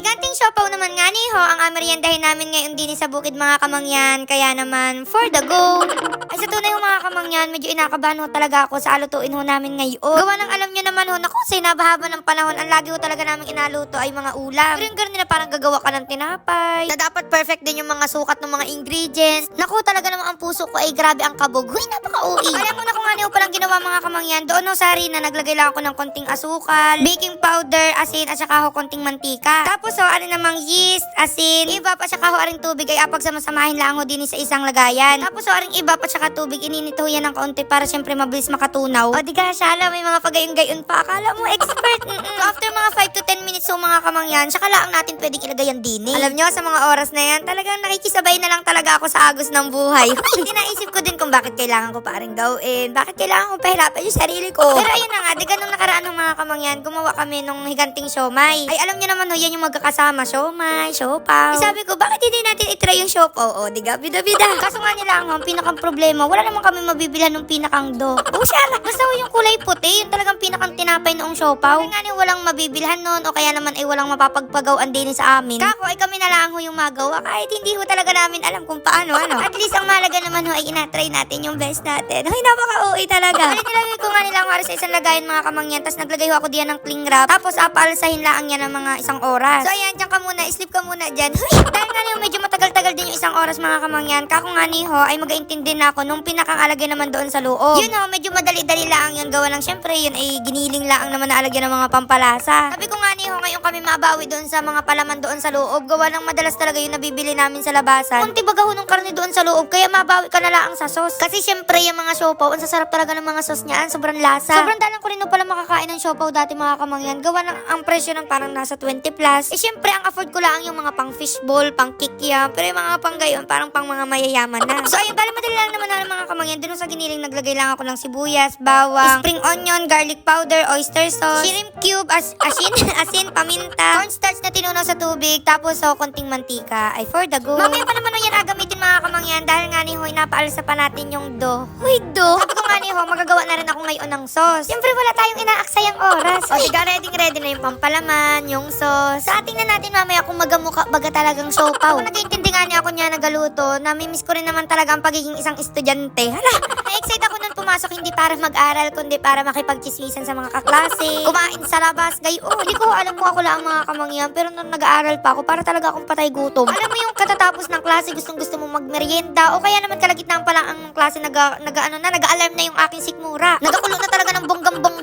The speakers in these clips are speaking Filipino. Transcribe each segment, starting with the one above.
higanting siopaw naman nga ni ho, ang ameriendahin namin ngayon din sa bukid mga kamangyan, kaya naman for the go. Ay sa tunay mga kamangyan, medyo inakabahan ho talaga ako sa alutuin ho namin ngayon. Gawa ng alam nyo naman ho, naku, sa inabahaba ng panahon, ang lagi ho talaga namin inaluto ay mga ulam. Pero yung nila parang gagawa ka ng tinapay, na dapat perfect din yung mga sukat ng mga ingredients. Naku, talaga naman ang puso ko ay grabe ang kabog. Huy, napaka-ui. Alam mo na kung ano ho palang ginawa mga kamangyan, doon ho sa harina, naglagay lang ako ng konting asukal, baking powder, asin, at saka ho konting mantika. Tapos ho, ano namang yeast, asin, iba pa saka ho aring tubig ay apag samasamahin lang ho din sa isang lagayan. Tapos ho, aring iba pa saka tubig, ininit ho yan ng kaunti para syempre mabilis makatunaw. O di ka, shala, may mga pagayon-gayon pa. Akala mo expert. So, after mga 5 to 10 minutes ho mga kamangyan, saka lang natin pwedeng ilagay ang dini. Alam nyo, sa mga oras na yan, talagang nakikisabay na lang talaga ako sa agos ng buhay. Hindi naisip ko din kung bakit kailangan ko pa rin gawin. Bakit kailangan ko pahirapan yung sarili ko. Pero ayun na nga, di ganun nakaraan ng mga kamangyan, gumawa kami nung higanting siomay. Ay, alam nyo naman ho, yan yung magkakasama, siomay, siopaw. Eh, sabi ko, bakit hindi natin itry yung siopaw? O, di ga, bida-bida. Kaso nga nila ang pinakang problema, wala naman kami mabibilhan ng pinakang do. O, siya, basta yung kulay puti, yung talagang pinakang tinapay noong siopaw. Kaya nga ni walang mabibilhan nun, o kaya naman ay walang mapapagpagawan din sa amin. Kako, ay kami na lang ho yung magawa, kahit hindi ho talaga namin alam kung paano, ano. At least ang mahalaga naman ho ay inatry natin yung best natin. Ay, napaka-uwi talaga. Bali, nilagay ko nga nilang para sa isang lagayan mga kamangyan, tapos naglagay ho ako diyan ng cling wrap, tapos apalsahin lang yan ng mga isang oras. So, ayan, ka muna, sleep ka muna dyan. Dahil nga niyo, medyo matagal-tagal din yung isang oras mga kamangyan, kako nga ni ho, ay mag-aintindi na ako nung pinakang alagay naman doon sa loob. Yun ho, medyo madali-dali lang yun gawa ng syempre, yun ay giniling lang naman na alagyan ng mga pampalasa. Sabi ko nga ni ho, ngayon kami mabawi doon sa mga palaman doon sa loob, gawa ng madalas talaga yung nabibili namin sa labasan. Kunti baga ho ng karne doon sa loob, kaya mabawi ka na lang sa sauce. Kasi syempre, yung mga siopaw, ang sasarap talaga ng mga sauce niyan, sobrang lasa. Sobrang dalang ko rin ho pala makakain ng siopaw dati mga kamangyan, gawa ng ang presyo ng parang nasa 20 plus. Eh syempre, ang afford ko lang yung mga pang fishball, pang kikya, pero yung mga pang gayon, parang pang mga mayayaman na. So ayun, bali madali lang naman na mga kamangyan, doon sa giniling naglagay lang ako ng sibuyas, bawang, spring onion, garlic powder, oyster sauce, shrimp cube, as asin, asin, paminta, cornstarch na tinunaw sa tubig, tapos so, konting mantika, ay for the go. Mamaya pa naman yan agamitin mga kamangyan, dahil nga ni Hoy, napaalsa pa natin yung do. Huy, do! Sabi ko nga ni Ho, magagawa na rin ako ngayon ng sauce. Siyempre wala tayong inaaksayang oras. o diga, ready ready na yung pampalaman, yung sauce. Sa ating na natin mamaya kung magamuka baga talagang siopaw. Kung nag-iintindi nga niya ako niya nagaluto, namimiss ko rin naman talaga ang pagiging isang estudyante. Hala, na-excite ako nun pumasok hindi para mag-aral, kundi para makipagchismisan sa mga kaklase, kumain sa labas, gayo. Oh, hindi ko alam mo ako lang ang mga kamangyan, pero nung nag-aaral pa ako, para talaga akong patay gutom. Alam mo yung katatapos ng klase, gustong gusto mo magmerienda, o kaya naman kalagitnaan pa lang ang klase, naga, ano na, nag-alarm na yung aking sikmura. Nagakulo na talaga ng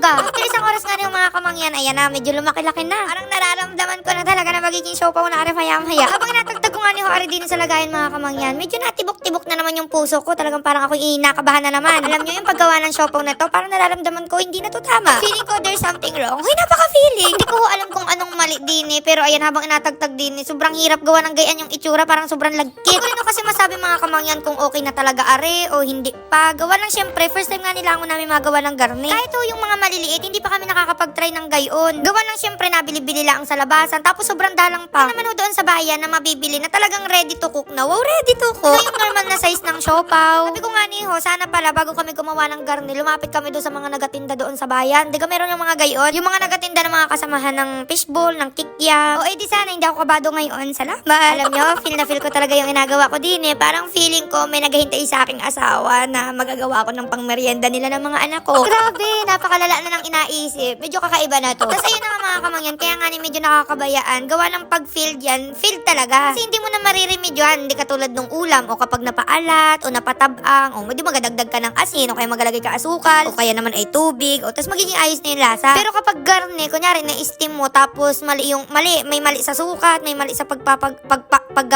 bonggang-bongga. After isang oras nga yung mga kamangyan, ayan na, medyo lumaki-laki na. Parang nararamdaman ko na talaga na magiging show pa na ari maya-maya. Habang natagtag ko nga ni Ari din sa lagayan mga kamangyan, medyo natibok-tibok na naman yung puso ko. Talagang parang ako inakabahan na naman. Alam nyo yung paggawa ng siopaw na to, parang nararamdaman ko hindi na to tama. Feeling ko there's something wrong. Huy, napaka-feeling. Hindi ko alam kung anong mali din eh. Pero ayan, habang inatagtag din eh, sobrang hirap gawa ng gayan yung itsura. Parang sobrang lagkit. Hindi ko kasi masabi mga kamangyan kung okay na talaga are o hindi pa. Gawa lang syempre, first time nga nila ako namin magawa ng garne. Kahit ho yung mga maliliit, hindi pa kami nakakapag-try ng gayon. Gawa lang syempre, nabili-bili lang sa labasan. Tapos sobrang dalang pa. Ano naman doon sa bayan na mabibili na talagang ready to cook na. Wow, ready to cook. Ito yung normal na size ng siopaw. Sabi ko nga ni ho, sana pala bago kami gumawa ng garne, lumapit kami doon sa mga nagatinda doon sa bayan. Di ka meron yung mga gayon. Yung mga nagatinda ng mga kasamahan ng fishbowl, ng kikya. O edi sana hindi ako kabado ngayon. Salamat. Alam nyo, feel na feel ko talaga yung inagawa ko din eh. Parang feeling ko may naghahintay sa aking asawa na magagawa ko ng pangmerienda nila ng mga anak ko. Grabe, napakalala na ng inaisip. Medyo kakaiba na to. Tapos ayun na nga mga kamangyan, kaya nga ni medyo nakakabayaan. Gawa ng pag-field yan, field talaga. Kasi hindi mo na mariremedyohan, hindi katulad nung ulam o kapag napaalat o napatabang o hindi magadagdag ka ng asin o kaya magalagay ka asukal o kaya naman ay tubig o tapos magiging ayos na yung lasa. Pero kapag garne, kunyari na-steam mo tapos mali yung mali, may mali sa sukat, may mali sa pagpapag pag, pag,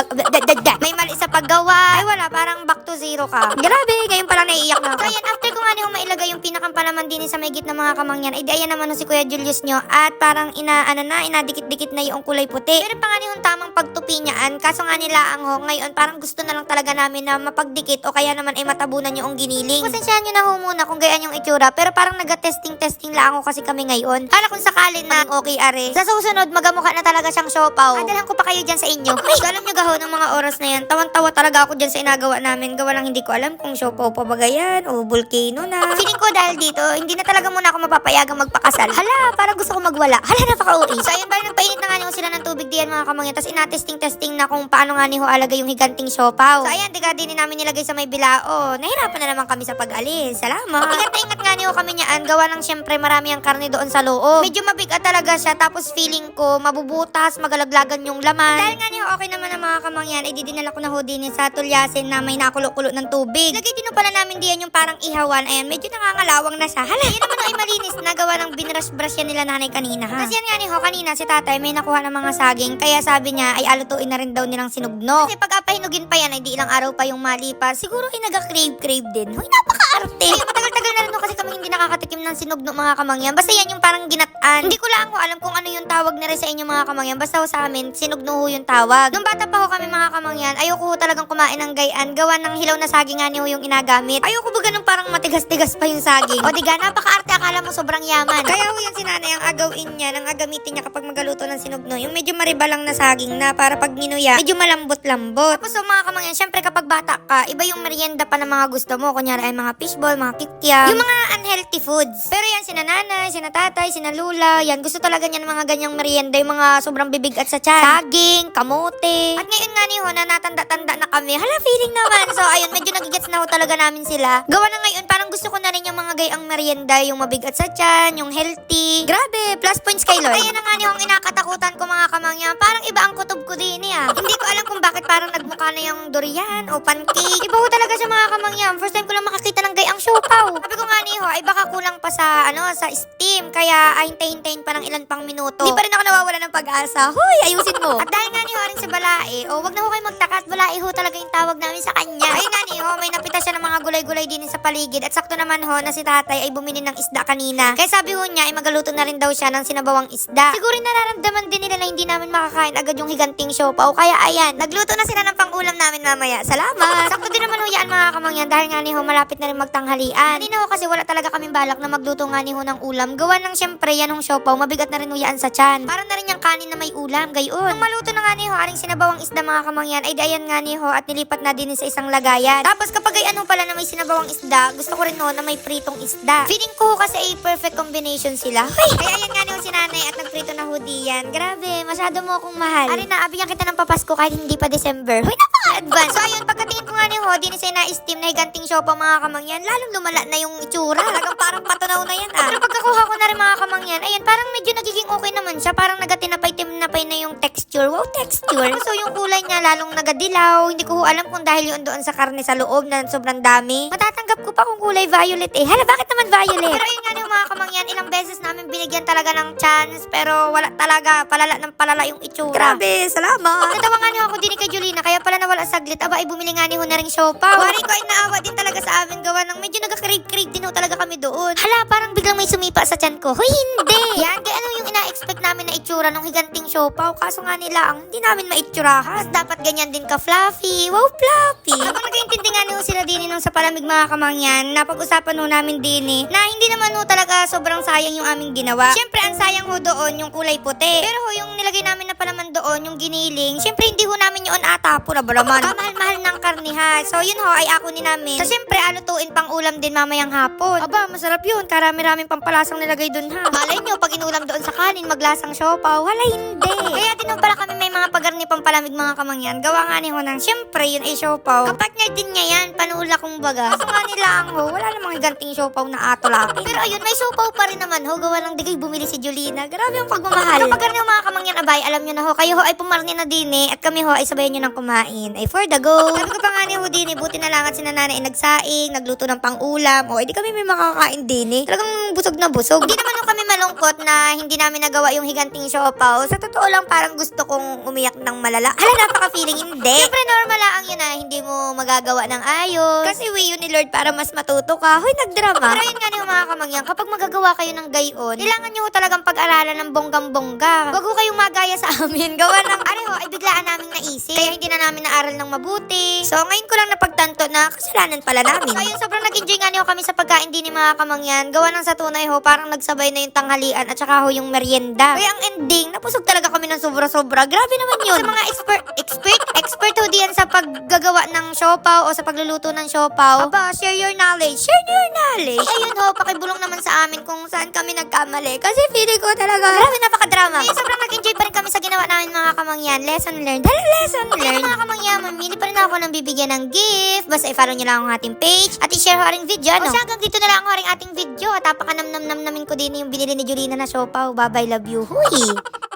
may mali sa paggawa. Ay wala, parang back to zero ka. Grabe, ngayon pa lang naiiyak na ako. So ayan, after ko nga niyong mailagay yung pinakampalaman din sa may gitna mga kamangyan, ay di ayan naman si Kuya Julius nyo at parang ina, ano na, inadikit-dikit na yung kulay puti. Pero pa nga niyong tamang pagtupi niyaan, kaso nga nila ang ho, ngayon parang gusto na lang talaga namin na mapagdikit o kaya naman ay matabunan yung giniling. Pasensyahan nyo na ho muna kung gayaan yung itsura. Pero parang naga-testing-testing lang ako kasi kami ngayon. Para kung sakali na okay are. Sa susunod, magamukha na talaga siyang siopaw. Adalhan ko pa kayo dyan sa inyo. Ay, alam nyo gaho ng mga oras na yan. Tawan-tawa talaga ako dyan sa inagawa namin. Gawa lang hindi ko alam kung siopaw pa ba yan o volcano na. Feeling ko dahil dito, hindi na talaga muna ako mapapayagang magpakasal. Hala, parang gusto ko magwala. Hala, napaka-uri. So, ayun, bali nagpainit na nga niyo sila ng tubig diyan mga kamangyan. Tapos ina-testing-testing na kung paano nga ni ho alaga yung higanting siopaw. So, ayan, diga din namin nilagay sa may bilao. Nahirapan na naman kami sa pag-alis. Salamat. Ingat na ingat nga niyo kami niyaan. Gawa ng syempre marami ang karne doon sa loob. Medyo mabigat talaga siya. Tapos feeling ko, mabubutas, magalaglagan yung laman. Dahil nga niyo, okay naman ang mga kamangyan. Ay, di dinala ko na ho din sa tulyasin na may nakulo-kulo ng tubig. Lagay din pala namin diyan yung parang ihawan. Ayan, medyo nangangalawang na siya. Hala, yan naman ay malinis na gawa ng binrush-brush yan nila nanay kanina. Ha? Kasi yan nga ni ho, kanina si tatay may nakuha ng mga saging. Kaya sabi niya ay alutuin na rin daw nilang sinugno. Kasi pag apahinugin pa yan ay di ilang araw pa yung malipas. Siguro ay naga-crave-crave din. Hoy, napaka-arte. Ay, matagal-tagal na rin kasi kami hindi nakakatikim ng sinugno mga kamangyan. Basta yan yung parang ginataan. Hindi ko lang alam kung ano yung tawag na rin sa inyo mga kamangyan. Basta ho sa amin, sinugno ho yung tawag. Nung bata pa ho kami mga kamangyan, ayoko ho talagang kumain ng gayaan. Gawa ng hilaw na saging nga ni ho yung inagamit. Ayoko ba ganun parang matigas-tigas pa yung saging? O diga, napaka-arte akala mo sobrang yaman. Kaya ho yan si nanay ang agawin niya, ang agamitin niya kapag magaluto ng sinugno. Yung medyo maribalang na saging na para pag ninuya, medyo malambot-lambot. Tapos so, mga kamangyan, syempre kapag bata ka, iba yung merienda pa ng mga gusto mo. Kunyari ay mga fishball, mga kikiam, yung mga unhealthy foods. Pero yan, sina nanay, sina tatay, sina lula, yan, gusto talaga niya ng mga ganyang merienda, yung mga sobrang bibig at sa tiyan. Saging, kamote. At ngayon nga ni ho, na natanda-tanda na kami. Hala, feeling naman. So, ayun, medyo nagigets na ho talaga namin sila. Gawa na ngayon, parang gusto ko na rin yung mga gayang merienda, yung mabigat sa tiyan, yung healthy. Grabe, plus points kay Lord. Ayan na nga ni ho, ang inakatakutan ko mga kamangyan. Parang iba ang kutob ko din eh, ah. Hindi ko alam kung bakit parang nagmukha na yung durian o pancake. Iba ho talaga siya mga kamangyan. First time ko lang makakita ng gayang siopaw. Sabi ko nga ni ho, ay baka kulang pa sa, ano, sa steam. Kaya, ay hintayin-hintayin pa ng ilan pang minuto. Hindi pa rin ako nawawala ng pag-asa. Hoy, ayusin mo. At dahil nga ni ho rin si Balae, o wag na ho kayo magtaka at Balae ho talaga yung tawag namin sa kanya. Ayun nga ni ho, may napita siya ng mga gulay-gulay din sa paligid. At sakto naman ho na si tatay ay bumili ng isda kanina. Kaya sabi ho niya ay magaluto na rin daw siya ng sinabawang isda. Siguro nararamdaman din nila na hindi namin makakain agad yung higanting siopaw. Kaya ayan, nagluto na sila ng pang-ulam namin mamaya. Salamat! Sakto din naman ho yan mga kamangyan dahil nga ni ho malapit na rin magtanghalian. Hindi na ho kasi wala talaga kaming balak na magluto nga ni ho ng ulam. Gawa ng syempre yan ng siopaw, mabigat na rin ho yan sa tiyan. Para na rin yung kanin na may ulam, gayon. Nung maluto na nga ni ho, aring sinabawang isda mga kamangyan, ay dayan nga ni ho at nilipat na din sa isang lagayan. Tapos kapag ay ano pala na may sinabawang isda, gusto ko rin ho na may pritong isda. Feeling ko kasi ay perfect combination sila. Hoy! Kaya ayan nga ni ho si nanay at nagprito na ho diyan. Grabe, masyado mo akong mahal. Ari na, abigyan kita ng papasko kahit hindi pa December. Hoy, napaka-advance. So ayun, pagkatingin ko nga ni ho, din sa na-steam na higanting siopa mga kamangyan, lalong lumala na yung itsura. Talagang parang patunaw na yan ah. Pero pagkakuha ko na rin mga kamangyan, ayun, parang medyo nagiging okay naman siya. Parang nagatinapay-tinapay na yung texture. Wow, texture. So yung kulay niya lalong nagadilaw. Hindi ko alam kung dahil yun doon sa karne sa loob na sobrang dami. Matatanggap ko pa kung kulay violet eh. Hala, bakit naman violet? Pero ayun nga yung mga kamangyan, ilang beses namin binigyan talaga ng chance. Pero wala talaga, palala ng palala yung itsura. Grabe, salamat. Natawa nga niyo ako din kay Julina, kaya pala nawala saglit. Aba, ay bumili nga ni ho na ring siopaw. Wari ko ay naawa din talaga sa amin gawa ng medyo nagka-crave-crave din ho talaga kami doon. Hala, parang biglang may sumipa sa tiyan ko. Hoy, hindi. Yan, kaya ano yung ina-expect namin na itsura ng higanting siopaw. Kaso nga nila, ang hindi namin maitsurahan. Dapat ganyan din ka fluffy. Wow, fluffy. Habang sa palamig mga kamangyan, napag-usapan ho namin din eh, na hindi naman ho talaga sobrang sayang yung aming ginawa. Siyempre, ang sayang ho doon yung kulay puti. Pero ho, yung nilagay namin na palaman doon, yung giniling, siyempre hindi ho namin yun ata, pura balaman. Kamahal-mahal ng karne ha. So yun ho, ay ako ni namin. So siyempre, alutuin pang ulam din mamayang hapon. Aba, masarap yun. Karami-raming pampalasang nilagay doon ha. Malay nyo, pag inulam doon sa kanin, maglasang siopaw. Wala, hindi. Kaya din ho pala kami may mga pagarni pampalamig mga kamangyan. Gawa nga ni ho ng, siyempre, yun ay siopaw. Kapartner din niya yan, panula kung baga. Kaso nga nila ang ho, wala namang higanting siopaw na atolaki. Pero ayun, may siopaw pa rin naman ho. Gawa ng digay bumili si Julina. Grabe ang pagmamahal. Kapag ganyan mga kamangyan abay, alam nyo na ho, kayo ho ay pumarni na din eh, at kami ho ay sabayan nyo ng kumain. Ay for the go. Sabi ko pa nga ni ho din eh, buti na lang at sinanana ay nagsaing, nagluto ng pang-ulam, o edi kami may makakain din eh. Talagang busog na busog. Hindi naman ho kami malungkot na hindi namin nagawa yung higanting siopaw. Sa totoo lang parang gusto kong umiyak ng malala. Hala, napaka-feeling hindi. Siyempre normal lang yun na hindi mo magagawa ng ayos. Kasi way yun ni Lord para mas matuto ka. Hoy, nagdrama. Pero yun nga yung mga kamangyan, kapag magagawa kayo ng gayon, kailangan nyo talagang pag-aralan ng bonggang-bongga. Wag ho kayong magaya sa amin. Gawa ng, areho, ay biglaan namin naisip. Kaya hindi na namin naaral ng mabuti. So, ngayon ko lang napagtanto na kasalanan pala namin. So, ayun, sobrang nag-enjoy nga niyo kami sa pagkain din ni mga kamangyan. Gawa ng sa tunay ho, parang nagsabay na yung tanghalian at saka ho yung merienda. Kaya ang ending, napusog talaga kami ng sobra-sobra. Grabe naman yun. Sa mga expert, expert, expert ho diyan sa paggagawa ng siopaw o sa pagluluto ng siopaw. Aba, share your knowledge. Share your knowledge. Ayun ho, pakibulong naman sa amin kung saan kami nagkamali. Kasi feeling ko talaga, grabe napakadrama. Kaya sobrang nag-enjoy pa rin kami sa ginawa namin mga kamangyan. Lesson learned. Dala lesson learned. mga kamangyan, mamili pa rin ako ng bibigyan ng gift. Basta i-follow nyo lang ang ating page at i-share ho aring video, no? O siya, hanggang dito na lang ho aring ating video. At napakanam-nam-nam namin ko din yung binili ni Julina na siopaw. Bye-bye, love you. Huy!